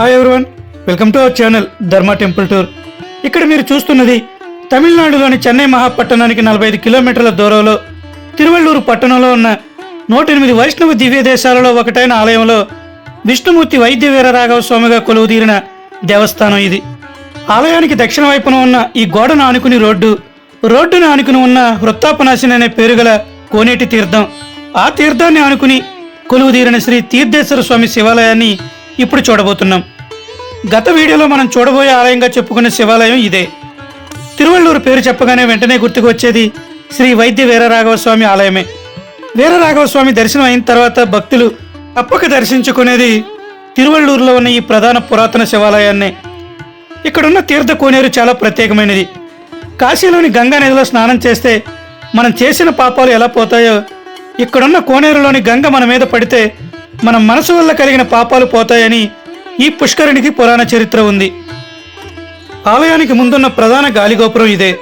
Hi everyone welcome to our channel Dharma temple tour ఇక్కడ మీరు చూస్తున్నది తమిళనాడులోని చెన్నై మహాపట్టణానికి నలభై ఐదు కిలోమీటర్ల దూరంలో తిరువళ్ళూరు పట్టణంలో ఉన్న నూట ఎనిమిది వైష్ణవ దివ్య దేశాలలో ఒకటైన ఆలయంలో విష్ణుమూర్తి వైద్య వీర రాఘవ స్వామిగా కొలువుదీరిన దేవస్థానం ఇది. ఆలయానికి దక్షిణ వైపున ఉన్న ఈ గోడను ఆనుకుని రోడ్డు రోడ్డును ఆనుకుని ఉన్న వృత్తాపనాశిని అనే పేరు గల కోనేటి తీర్థం. ఆ తీర్థాన్ని ఆనుకుని కొలువుదీరిన శ్రీ తీర్థేశ్వర స్వామి శివాలయాన్ని ఇప్పుడు చూడబోతున్నాం. గత వీడియోలో మనం చూడబోయే ఆలయంగా చెప్పుకున్న శివాలయం ఇదే. తిరువళ్ళూరు పేరు చెప్పగానే వెంటనే గుర్తుకు వచ్చేది శ్రీ వైద్య వీరరాఘవ స్వామి ఆలయమే. వీరరాఘవస్వామి దర్శనం అయిన తర్వాత భక్తులు తప్పక దర్శించుకునేది తిరువళ్ళూరులో ఉన్న ఈ ప్రధాన పురాతన శివాలయాన్నే. ఇక్కడున్న తీర్థ కోనేరు చాలా ప్రత్యేకమైనది. కాశీలోని గంగా నదిలో స్నానం చేస్తే మనం చేసిన పాపాలు ఎలా పోతాయో ఇక్కడున్న కోనేరులోని గంగ మన మీద పడితే మన మనసు వల్ల కలిగిన పాపాలు పోతాయని ఈ పుష్కరిణికి పురాణ చరిత్ర ఉంది. ఆలయానికి ముందున్న ప్రధాన గాలిగోపురం ఇదే.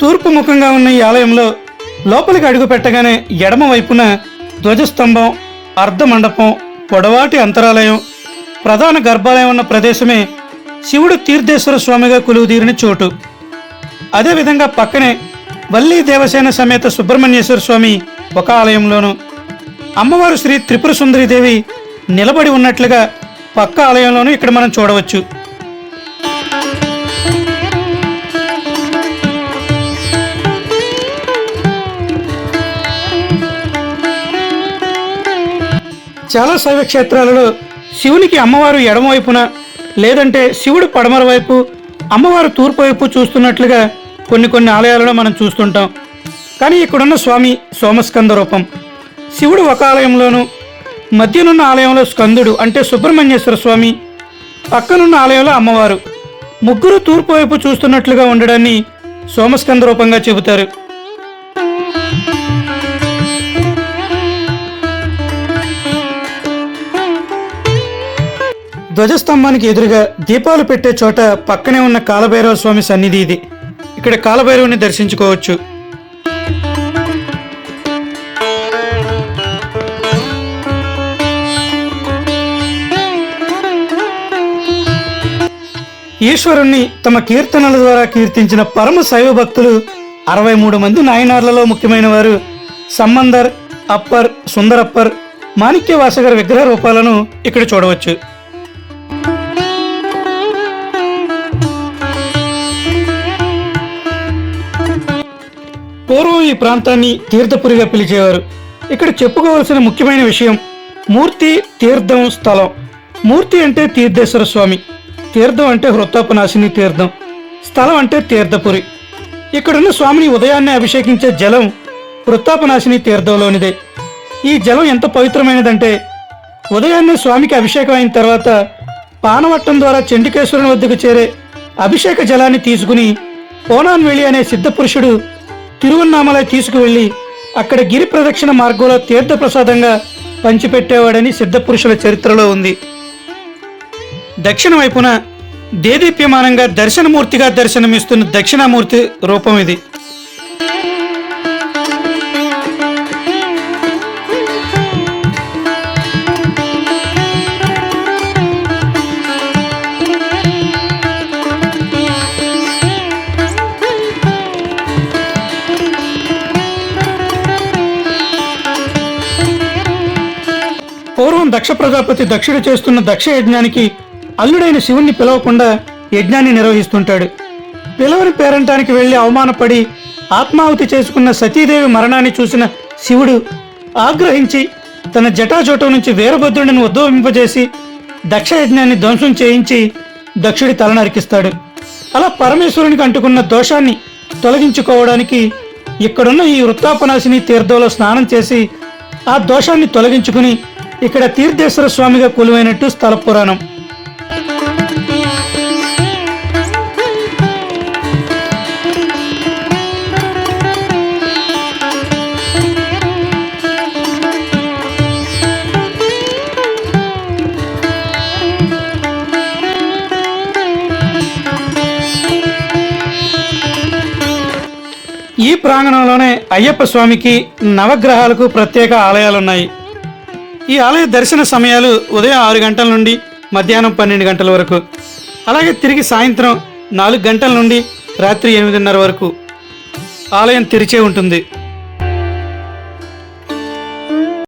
తూర్పు ముఖంగా ఉన్న ఈ ఆలయంలో లోపలికి అడుగు పెట్టగానే ఎడమ వైపున ధ్వజస్తంభం అర్ధ మండపం పొడవాటి అంతరాలయం ప్రధాన గర్భాలయం ఉన్న ప్రదేశమే శివుడు తీర్థేశ్వర స్వామిగా కొలువుదీరిన చోటు. అదేవిధంగా పక్కనే వల్లీ దేవసేన సమేత సుబ్రహ్మణ్యేశ్వర స్వామి ఒక ఆలయంలోను అమ్మవారు శ్రీ త్రిపుర సుందరీదేవి నిలబడి ఉన్నట్లుగా పక్క ఆలయంలోనూ ఇక్కడ మనం చూడవచ్చు. చాలా శైవ క్షేత్రాలలో శివునికి అమ్మవారు ఎడమవైపున లేదంటే శివుడు పడమర వైపు అమ్మవారు తూర్పు వైపు చూస్తున్నట్లుగా కొన్ని కొన్ని ఆలయాలలో మనం చూస్తుంటాం. కానీ ఇక్కడున్న స్వామి సోమస్కంద రూపం. శివుడు ఒక ఆలయంలోను మధ్యనున్న ఆలయంలో స్కందుడు అంటే సుబ్రహ్మణ్యేశ్వర స్వామి పక్కనున్న ఆలయంలో అమ్మవారు. ముగ్గురు తూర్పు వైపు చూస్తున్నట్లుగా ఉండడాన్ని సోమస్కంద రూపంగా చెబుతారు. ధ్వజస్తంభానికి ఎదురుగా దీపాలు పెట్టే చోట పక్కనే ఉన్న కాలభైరవ స్వామి సన్నిధి ఇది. ఇక్కడ కాలభైరవుని దర్శించుకోవచ్చు. ఈశ్వరుణ్ణి తమ కీర్తనల ద్వారా కీర్తించిన పరమ శైవ భక్తులు అరవై మూడు మంది నాయనార్లలో ముఖ్యమైన వారు సమ్మందర్ అప్పర్ సుందరప్పర్ మాణిక్య వాసగర్ విగ్రహ రూపాలను ఇక్కడ చూడవచ్చు. పూర్వం ఈ ప్రాంతాన్ని తీర్థపురిగా పిలిచేవారు. ఇక్కడ చెప్పుకోవాల్సిన ముఖ్యమైన విషయం మూర్తి తీర్థం స్థలం. మూర్తి అంటే తీర్థేశ్వర స్వామి. తీర్థం అంటే హృత్తోపనాశిని తీర్థం. స్థలం అంటే తీర్థపురి. ఇక్కడున్న స్వామిని ఉదయాన్నే అభిషేకించే జలం వృత్తాపనాశిని తీర్థంలోనిదే. ఈ జలం ఎంత పవిత్రమైనదంటే ఉదయాన్నే స్వామికి అభిషేకం అయిన తర్వాత పానవట్టం ద్వారా చండికేశ్వరుని వద్దకు చేరే అభిషేక జలాన్ని తీసుకుని పోనాన్వేళి అనే సిద్ధపురుషుడు తిరువన్నామలై తీసుకువెళ్ళి అక్కడ గిరి ప్రదక్షిణ మార్గంలో తీర్థప్రసాదంగా పంచిపెట్టేవాడని సిద్ధపురుషుల చరిత్రలో ఉంది. దక్షిణ వైపున దేదీప్యమానంగా దర్శనమూర్తిగా దర్శనమిస్తున్న దక్షిణామూర్తి రూపం ఇది. దక్ష ప్రజాపతి దక్షుడు చేస్తున్న దక్ష యజ్ఞానికి అల్లుడైన శివుణ్ణి పిలవకుండా యజ్ఞాన్ని నిర్వహిస్తుంటాడు. పిలవని పేరంటానికి వెళ్ళి అవమానపడి ఆత్మాహుతి చేసుకున్న సతీదేవి మరణాన్ని చూసిన శివుడు ఆగ్రహించి తన జటాజోటం నుంచి వీరభద్రుడిని ఉద్భవింపజేసి దక్ష యజ్ఞాన్ని ధ్వంసం చేయించి దక్షుడి తల నరికిస్తాడు అలా పరమేశ్వరునికి అంటుకున్న దోషాన్ని తొలగించుకోవడానికి ఇక్కడున్న ఈ వృత్తాపనాశిని తీర్థంలో స్నానం చేసి ఆ దోషాన్ని తొలగించుకుని ఇక్కడ తీర్థేశ్వర స్వామిగా కొలువైనట్టు స్థల పురాణం. ఈ ప్రాంగణంలోనే అయ్యప్ప స్వామికి నవగ్రహాలకు ప్రత్యేక ఆలయాలున్నాయి. ఈ ఆలయ దర్శన సమయాలు ఉదయం ఆరు గంటల నుండి మధ్యాహ్నం పన్నెండు గంటల వరకు. అలాగే తిరిగి సాయంత్రం నాలుగు గంటల నుండి రాత్రి ఎనిమిదిన్నర వరకు ఆలయం తెరిచే ఉంటుంది.